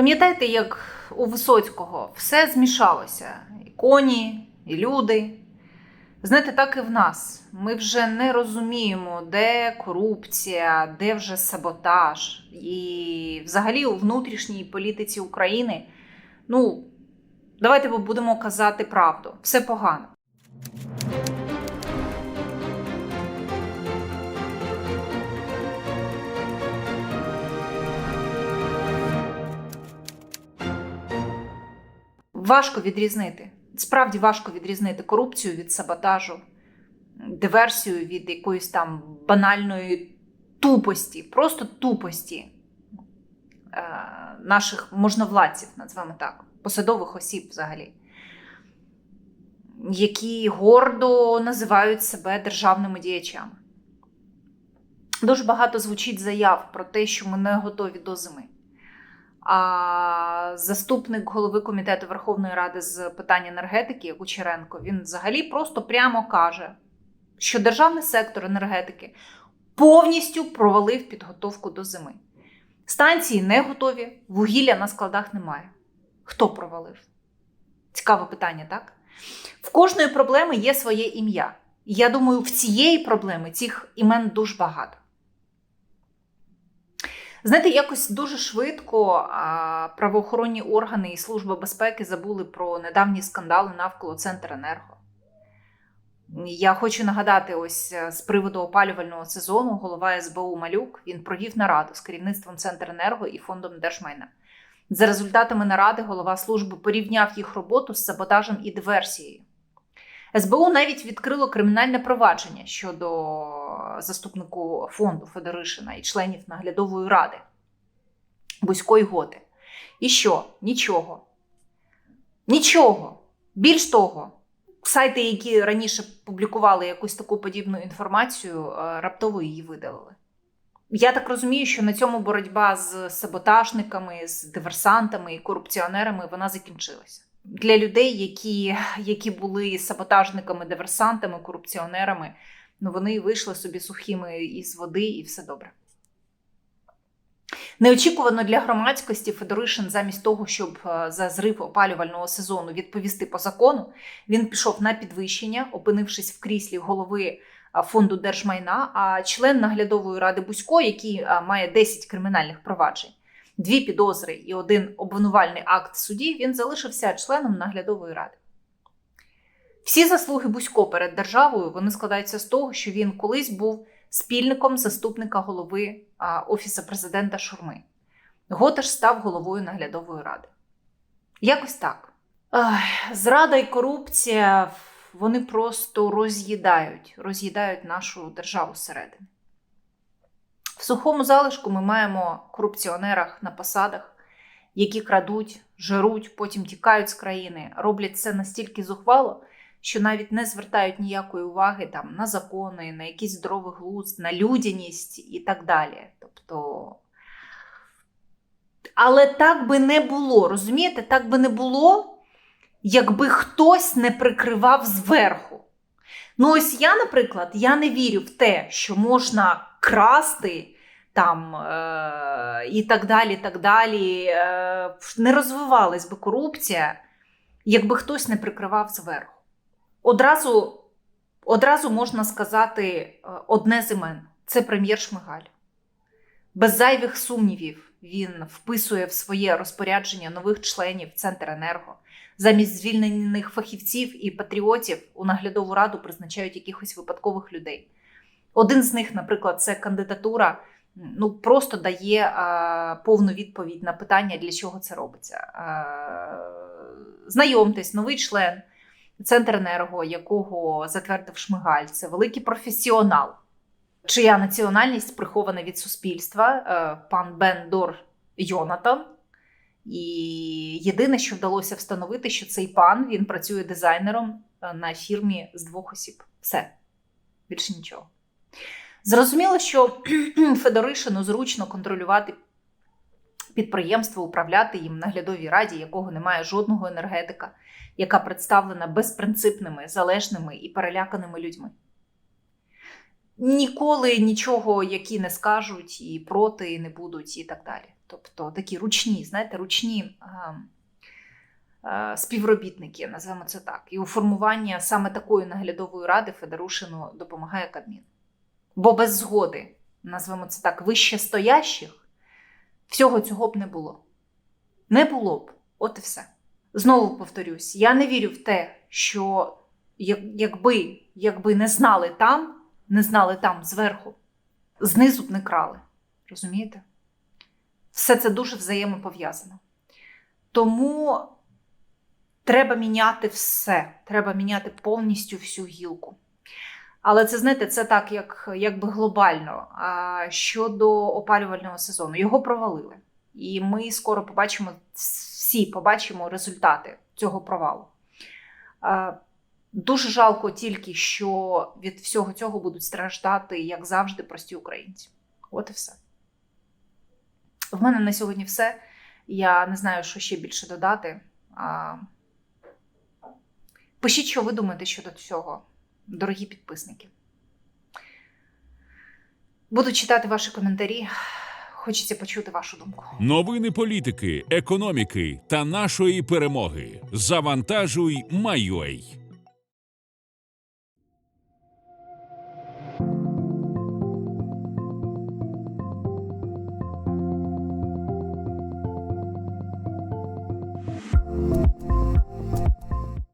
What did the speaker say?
Пам'ятаєте, як у Висоцького все змішалося: і коні, і люди. Знаєте, так і в нас. Ми вже не розуміємо, де корупція, де вже саботаж. І взагалі у внутрішній політиці України, ну, давайте будемо казати правду, все погано. Важко відрізнити. Справді важко відрізнити корупцію від саботажу, диверсію від якоїсь там банальної тупості, просто тупості е, наших можновладців, назвемо так, посадових осіб взагалі, які гордо називають себе державними діячами. Дуже багато звучить заяв про те, що ми не готові до зими. А заступник голови комітету Верховної Ради з питань енергетики Кучеренко він взагалі просто прямо каже, що державний сектор енергетики повністю провалив підготовку до зими. Станції не готові, вугілля на складах немає. Хто провалив? Цікаве питання, так? В кожної проблеми є своє ім'я. Я думаю, в цієї проблеми цих імен дуже багато. Знаєте, якось дуже швидко правоохоронні органи і Служба безпеки забули про недавні скандали навколо Центренерго. Я хочу нагадати, ось е, з приводу опалювального сезону голова СБУ Малюк він провів нараду з керівництвом Центренерго і фондом держмайна. За результатами наради голова служби порівняв їх роботу з саботажем і диверсією. СБУ навіть відкрило кримінальне провадження щодо заступнику фонду Федоришина і членів наглядової ради Бузької Готи. І що? Нічого. Нічого. Більш того, сайти, які раніше публікували якусь таку подібну інформацію, е, раптово її видалили. Я так розумію, що на цьому боротьба з саботажниками, з диверсантами і корупціонерами вона закінчилася. Для людей, які, які були саботажниками, диверсантами, корупціонерами, ну вони вийшли собі сухими із води, і все добре. Неочікувано для громадськості Федоришин, замість того, щоб е, за зрив опалювального сезону відповісти по закону, він пішов на підвищення, опинившись в кріслі голови е, фонду держмайна. А член наглядової ради Бузько, який е, має 10 кримінальних проваджень, дві підозри і один обвинувальний акт в суді, він залишився членом наглядової ради. Всі заслуги Бузько перед державою вони складаються з того, що він колись був спільником заступника голови Офісу президента Шурми. Готаш став головою наглядової ради. Якось так. Зрада і корупція вони просто роз'їдають, роз'їдають нашу державу зсередини. В сухому залишку ми маємо корупціонерах на посадах, які крадуть, жируть, потім тікають з країни, роблять це настільки зухвало, що навіть не звертають ніякої уваги там, на закони, на якийсь здоровий глузд, на людяність і так далі. Тобто. Але так би не було, розумієте, так би не було, якби хтось не прикривав зверху. Ну, ось я, наприклад, я не вірю в те, що можна красти там е- і так далі. так далі. Е- не розвивалась би корупція, якби хтось не прикривав зверху. Одразу, одразу можна сказати е, одне з імен це прем'єр Шмигаль. Без зайвих сумнівів він вписує в своє розпорядження нових членів Центренерго. Замість звільнених фахівців і патріотів у наглядову раду призначають якихось випадкових людей. Один з них, наприклад, це кандидатура, ну просто дає а, повну відповідь на питання, для чого це робиться. А, знайомтесь, новий член Центренерго, якого затвердив Шмигаль, це великий професіонал, чия національність прихована від суспільства, е, пан Бендор Йонатан. І єдине, що вдалося встановити, що цей пан він працює дизайнером е, на фірмі з двох осіб. Все, більше нічого. Зрозуміло, що Федоришину зручно контролювати підприємство, управляти їм наглядовій раді, якого немає жодного енергетика, яка представлена безпринципними, залежними і переляканими людьми. Ніколи нічого, які не скажуть, і проти не будуть, і так далі. Тобто такі ручні, знаєте, ручні е, е, співробітники, називаємо це так. І у формуванні саме такої наглядової ради Федорушину допомагає Кабмін. Бо без згоди, назвемо це так, вище стоящих, всього цього б не було. Не було б. От і все. Знову повторюсь, я не вірю в те, що якби, якби не знали там, не знали там зверху, знизу б не крали. Розумієте? Все це дуже взаємопов'язано. Тому треба міняти все. Треба міняти повністю всю гілку. Але це, знаєте, це так, як, якби глобально. А щодо опалювального сезону, його провалили. І ми скоро побачимо, всі побачимо результати цього провалу. Дуже жалко тільки, що від всього цього будуть страждати, як завжди, прості українці. От і все. В мене на сьогодні все. Я не знаю, що ще більше додати. А... Пишіть, що ви думаєте щодо цього, дорогі підписники. Буду читати ваші коментарі. Хочеться почути вашу думку. Новини політики, економіки та нашої перемоги. Завантажуй, Майой.